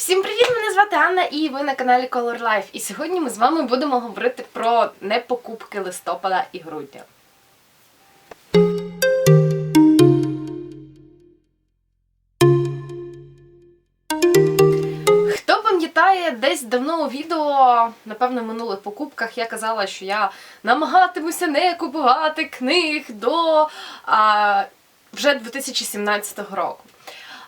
Всім привіт! Мене звати Анна і ви на каналі Color Life. І сьогодні ми з вами будемо говорити про непокупки листопада і грудня. Хто пам'ятає, десь давно у відео, напевно, в минулих покупках я казала, що я намагатимуся не купувати книг до а, вже 2017 року.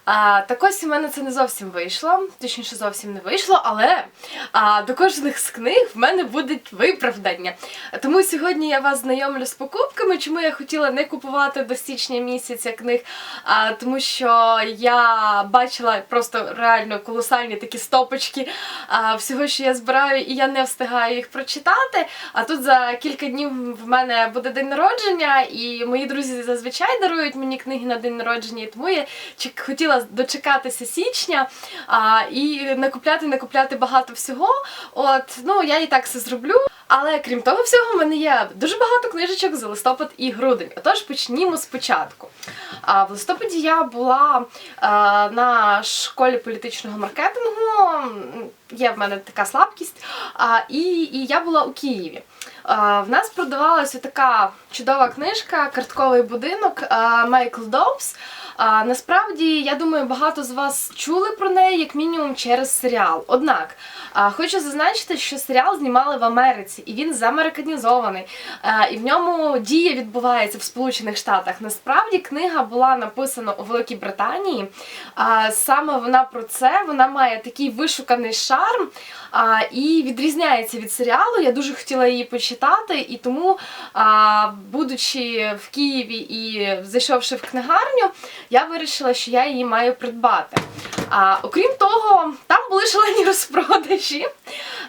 А, так ось у мене це не зовсім вийшло, точніше зовсім не вийшло, але а, до кожних з книг в мене будуть виправдання. Тому сьогодні я вас знайомлю з покупками, чому я хотіла не купувати до січня місяця книг, а, тому що я бачила просто реально колосальні такі стопочки а, всього, що я збираю, і я не встигаю їх прочитати. А тут за кілька днів в мене буде день народження, і мої друзі зазвичай дарують мені книги на день народження, і тому я чек- хотіла дочекатися січня а, і накупляти, накупляти багато всього. От, ну я і так все зроблю. Але крім того всього, в мене є дуже багато книжечок за листопад і грудень. Отож, почнімо спочатку. А в листопаді я була а, на школі політичного маркетингу. Є в мене така слабкість. А, і, і я була у Києві. А, в нас продавалася така чудова книжка Картковий будинок а, Майкл Доубс. А, насправді, я думаю, багато з вас чули про неї, як мінімум, через серіал. Однак, а, хочу зазначити, що серіал знімали в Америці, і він замериканізований. А, і в ньому дія відбувається в Сполучених Штатах. Насправді книга була написана у Великій Британії. А, саме вона про це, вона має такий вишуканий шарм а, і відрізняється від серіалу. Я дуже хотіла її почитати, і тому, а, будучи в Києві і зайшовши в книгарню, я вирішила, що я її маю придбати. А, окрім того, там були шалені розпродажі.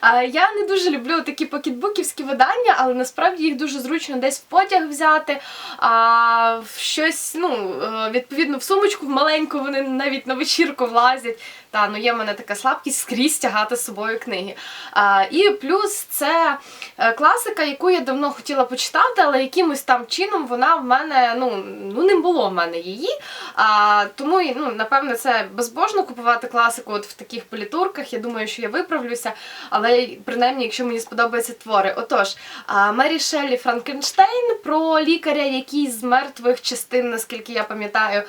А, я не дуже люблю такі покетбуківські видання, але насправді їх дуже зручно десь в потяг взяти. А, в щось, ну, е, відповідно, в сумочку в маленьку вони навіть на вечірку влазять. Та, ну є в мене така слабкість скрізь тягати з собою книги. А, і плюс це е, класика, яку я давно хотіла почитати, але якимось там чином вона в мене ну, ну не було в мене її. А, тому ну, напевне це безбожно купувати класику от в таких політурках. Я думаю, що я виправлюся, але принаймні, якщо мені сподобаються твори. Отож, Мері Шеллі Франкенштейн про лікаря, який з мертвих частин, наскільки я пам'ятаю,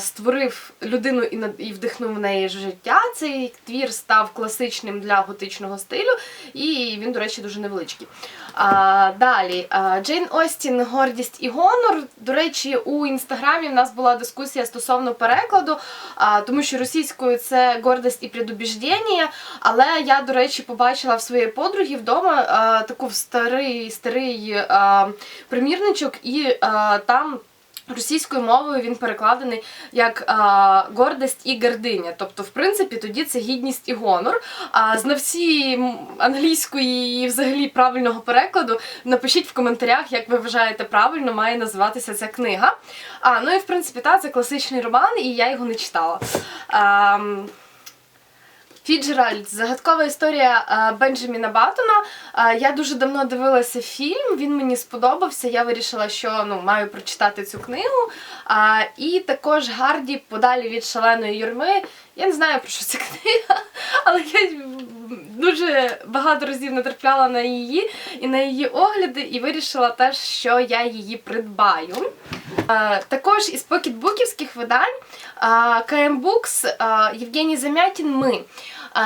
створив людину і і вдихнув в неї життя. Цей твір став класичним для готичного стилю, і він, до речі, дуже невеличкий. А, далі Джейн Остін Гордість і гонор. До речі, у інстаграмі в нас була дискусія стосовно перекладу, а, тому що російською це гордость і предубіждення. Але я, до речі, побачила в своєї подруги вдома а, таку старий старий а, примірничок, і а, там. Російською мовою він перекладений як а, гордість і гординя. Тобто, в принципі, тоді це гідність і гонор. А знавці англійської і взагалі правильного перекладу напишіть в коментарях, як ви вважаєте правильно має називатися ця книга. А, ну і в принципі, та, це класичний роман, і я його не читала. А, м, Фіджеральд, загадкова історія е, Бенджаміна Баттона. Е, Я дуже давно дивилася фільм, він мені сподобався. Я вирішила, що ну, маю прочитати цю книгу. І також Гарді подалі від шаленої юрми. Я не знаю про що ця книга, але я дуже багато разів натрапляла на її і на її огляди, і вирішила теж, що я її придбаю. Також із покетбуківських видань КМ Букс Євгеній Замятін Ми.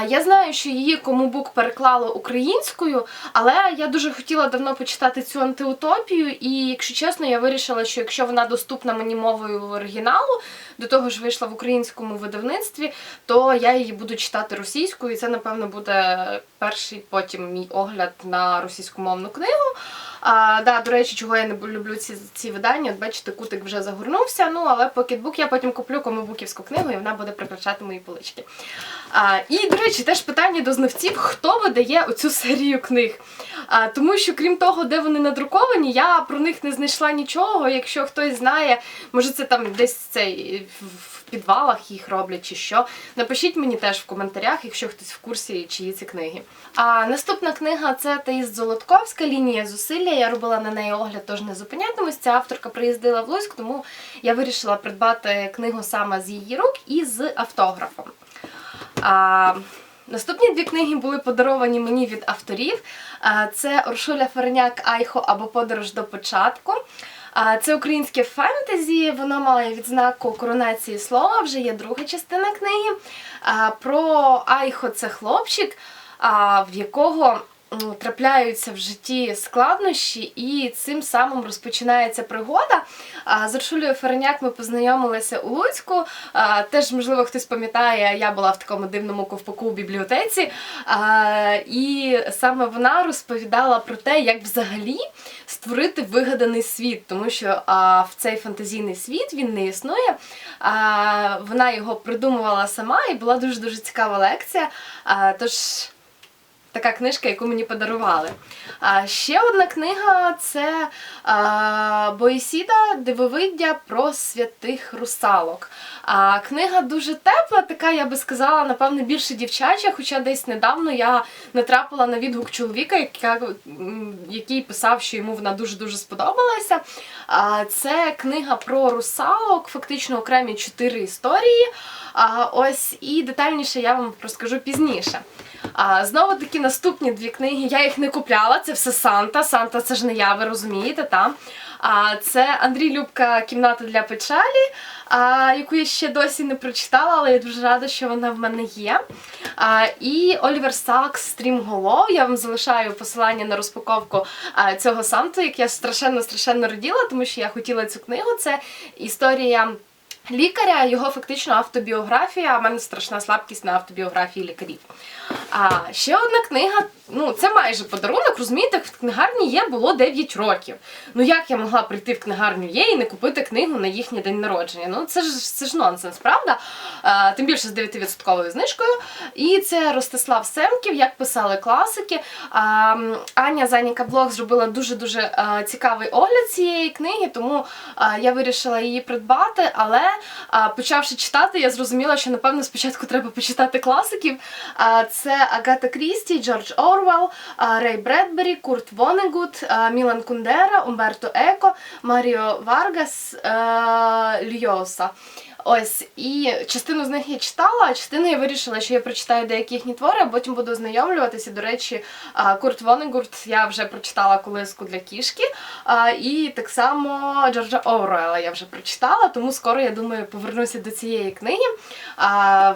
Я знаю, що її Комубук переклало українською, але я дуже хотіла давно почитати цю антиутопію, і якщо чесно, я вирішила, що якщо вона доступна мені мовою оригіналу, до того ж вийшла в українському видавництві, то я її буду читати російською, і це, напевно, буде перший потім мій огляд на російськомовну книгу. А, да, до речі, чого я не люблю ці, ці видання, от бачите, кутик вже загорнувся. Ну, але покетбук я потім куплю комубуківську книгу, і вона буде прикрашати мої полички. А, і, до речі, теж питання до знавців, хто видає оцю серію книг. А, тому що, крім того, де вони надруковані, я про них не знайшла нічого. Якщо хтось знає, може це там десь цей підвалах їх роблять чи що. Напишіть мені теж в коментарях, якщо хтось в курсі, чиї ці книги. А наступна книга це Таїст Золотковська лінія зусилля. Я робила на неї огляд, тож не зупинятимусь. Ця авторка приїздила в Луцьк, тому я вирішила придбати книгу саме з її рук і з автографом. А, Наступні дві книги були подаровані мені від авторів. Це Уршуля Ферняк Айхо або Подорож до початку. Це українське фентезі, воно має відзнаку коронації слова, вже є друга частина книги. Про Айхо це хлопчик, в якого трапляються в житті складнощі, і цим самим розпочинається пригода. З Уршулею Ференяк ми познайомилися у Луцьку. Теж, можливо, хтось пам'ятає, я була в такому дивному ковпаку у бібліотеці. І саме вона розповідала про те, як взагалі створити вигаданий світ, тому що в цей фантазійний світ він не існує. Вона його придумувала сама і була дуже дуже цікава лекція. Тож така книжка, яку мені подарували. А ще одна книга це а, Боїсіда Дивовиддя про святих русалок. А, книга дуже тепла, така, я би сказала, напевно, більше дівчача, хоча десь недавно я натрапила на відгук чоловіка, яка, який писав, що йому вона дуже-дуже сподобалася. А, це книга про русалок, фактично окремі чотири історії. А, ось і детальніше я вам розкажу пізніше. А, знову таки наступні дві книги. Я їх не купляла, це все Санта. Санта це ж не я, ви розумієте, та? А, це Андрій Любка Кімната для печалі, а, яку я ще досі не прочитала, але я дуже рада, що вона в мене є. А, і Олівер Сакс Стрімголов. Я вам залишаю посилання на розпаковку а, цього Санту, як я страшенно страшенно раділа, тому що я хотіла цю книгу. Це історія. Лікаря, його фактично автобіографія. У мене страшна слабкість на автобіографії лікарів. А ще одна книга, ну це майже подарунок, розумієте, в книгарні є було 9 років. Ну як я могла прийти в книгарню є і не купити книгу на їхній день народження? Ну це ж це ж нонсенс, правда? А, тим більше з 9% знижкою. І це Ростислав Семків, як писали класики. А, Аня Заніка Блог зробила дуже дуже цікавий огляд цієї книги, тому а, я вирішила її придбати. Але а, почавши читати, я зрозуміла, що напевно спочатку треба почитати класиків. А, Це Агата Крісті, Джордж Орвел, Рей Бредбері, Курт Вонегут, Мілан Кундера, Умберто Еко, Маріо Варгас, Льоса. Ось, і частину з них я читала, а частину я вирішила, що я прочитаю деякі їхні твори, а потім буду ознайомлюватися. До речі, Курт Вонегурт я вже прочитала колиску для кішки. І так само Джорджа Оруела я вже прочитала, тому скоро, я думаю, повернуся до цієї книги.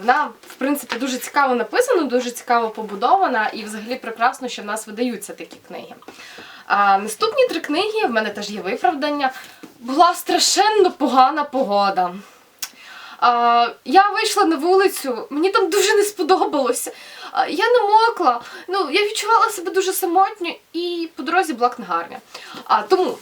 Вона, в принципі, дуже цікаво написана, дуже цікаво побудована, і взагалі прекрасно, що в нас видаються такі книги. А, Наступні три книги, в мене теж є виправдання. Була страшенно погана погода. Я вийшла на вулицю, мені там дуже не сподобалося. Я намокла, ну, я відчувала себе дуже самотньо і по дорозі була книгарня. А, тому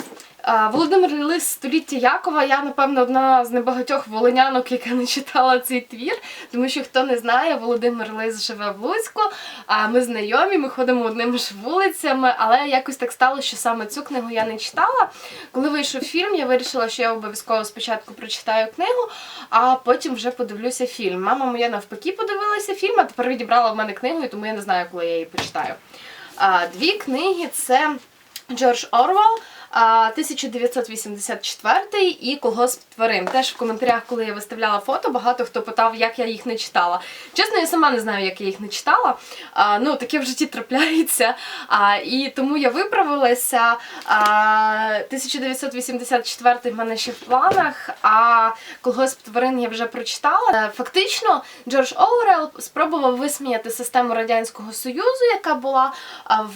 Володимир Лис століття Якова, я, напевно, одна з небагатьох волинянок, яка не читала цей твір, тому що хто не знає, Володимир Лис живе в Луцьку, а ми знайомі, ми ходимо одними ж вулицями, але якось так сталося, що саме цю книгу я не читала. Коли вийшов фільм, я вирішила, що я обов'язково спочатку прочитаю книгу, а потім вже подивлюся фільм. Мама моя навпаки подивилася фільм, а тепер відібрала в мене книгу, і тому я не знаю, коли я її почитаю. Дві книги це Джордж Орвел. А, 1984 і колгосп тварин. Теж в коментарях, коли я виставляла фото, багато хто питав, як я їх не читала. Чесно, я сама не знаю, як я їх не читала. А, ну, таке в житті трапляється. А, і тому я виправилася. А, 1984 в мене ще в планах, а колгосп тварин я вже прочитала. Е, Фактично, Джордж Оуерел спробував висміяти систему Радянського Союзу, яка була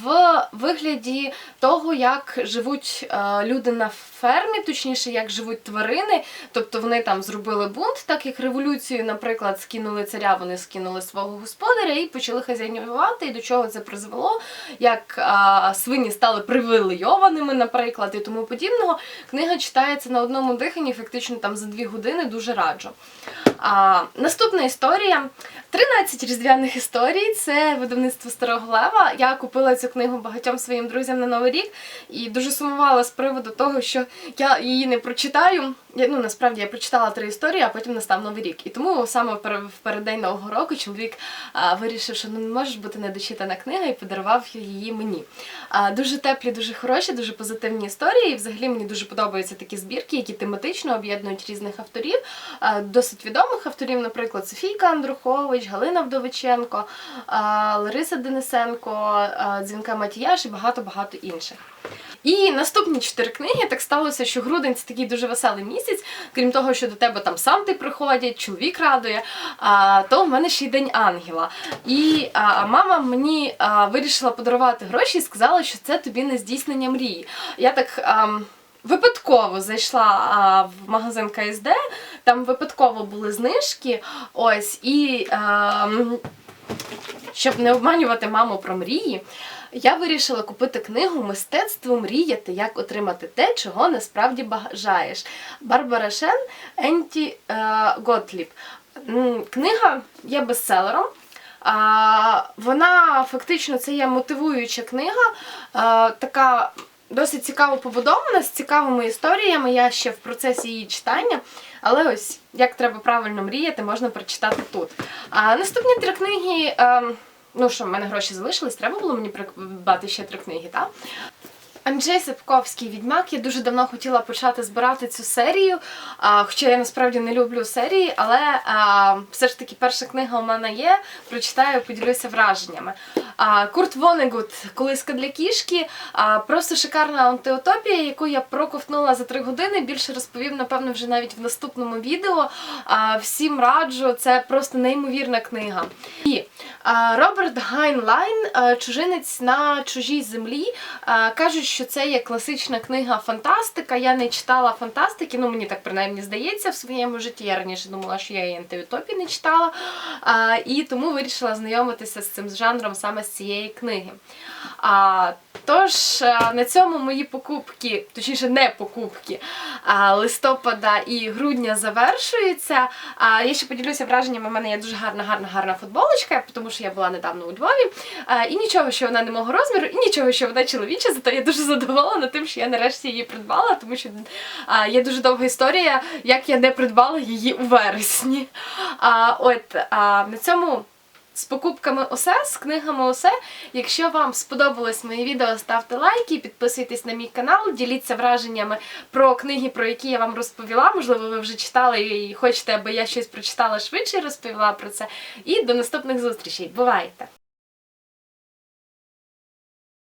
в вигляді того, як живуть е, люди на фермі, точніше, як живуть тварини. Тобто вони там зробили бунт, так як революцію, наприклад, скинули царя, вони скинули свого господаря і почали хазяйнувати. І до чого це призвело, як а, свині стали привилейованими, наприклад, і тому подібного. Книга читається на одному диханні, фактично там за дві години, дуже раджу. А, наступна історія. 13 різдвяних історій. Це видавництво Старого Лева. Я купила цю книгу багатьом своїм друзям на Новий рік і дуже сумувала з приводу того, що я її не прочитаю. Я, ну насправді я прочитала три історії, а потім настав новий рік. І тому саме в пер- переддень нового року чоловік а, вирішив, що ну не може бути недочитана книга, і подарував її мені. А, дуже теплі, дуже хороші, дуже позитивні історії. І взагалі мені дуже подобаються такі збірки, які тематично об'єднують різних авторів. А, досить відомих. Відомих авторів, наприклад, Софійка Андрухович, Галина Вдовиченко, Лариса Денисенко, Дзвінка Матіяш і багато-багато інших. І наступні чотири книги так сталося, що грудень це такий дуже веселий місяць. Крім того, що до тебе там санти приходять, чоловік радує, то в мене ще й день ангела. І мама мені вирішила подарувати гроші і сказала, що це тобі не здійснення мрії. Я так. Випадково зайшла а, в магазин КСД, там випадково були знижки. Ось і ем, щоб не обманювати маму про мрії, я вирішила купити книгу Мистецтво мріяти, як отримати те, чого насправді бажаєш. Барбара Шен Енті е, Готліб. Книга є бестселером. А, вона фактично це є мотивуюча книга, а, така досить цікаво побудована, з цікавими історіями. Я ще в процесі її читання. Але ось як треба правильно мріяти, можна прочитати тут. А наступні три книги. ем, ну що, в мене гроші залишились, треба було мені придбати ще три книги, так? Анджей Сапковський відьмак. Я дуже давно хотіла почати збирати цю серію, хоча я насправді не люблю серії, але все ж таки перша книга у мене є. Прочитаю, поділюся враженнями. Курт Вонегут Колиска для кішки. Просто шикарна антиутопія, яку я проковтнула за три години. Більше розповім, напевно, вже навіть в наступному відео. Всім раджу, це просто неймовірна книга. І Роберт Гайнлайн Чужинець на чужій землі. Кажуть, що це є класична книга фантастика. Я не читала фантастики, ну мені так принаймні здається в своєму житті. Я раніше думала, що я і антиутопії не читала. А, І тому вирішила знайомитися з цим жанром саме з цієї книги. А, Тож на цьому мої покупки, точніше, не покупки листопада і грудня завершуються. Я ще поділюся враженнями. У мене є дуже гарна, гарна, гарна футболочка, тому що я була недавно у Львові. І нічого, що вона не мого розміру, і нічого, що вона чоловіча, зато я задоволена тим, що я нарешті її придбала, тому що а, є дуже довга історія, як я не придбала її у вересні. А, от а, на цьому. З покупками усе, з книгами усе. Якщо вам сподобалось моє відео, ставте лайки, підписуйтесь на мій канал, діліться враженнями про книги, про які я вам розповіла. Можливо, ви вже читали і хочете, аби я щось прочитала швидше і розповіла про це. І до наступних зустрічей. Бувайте!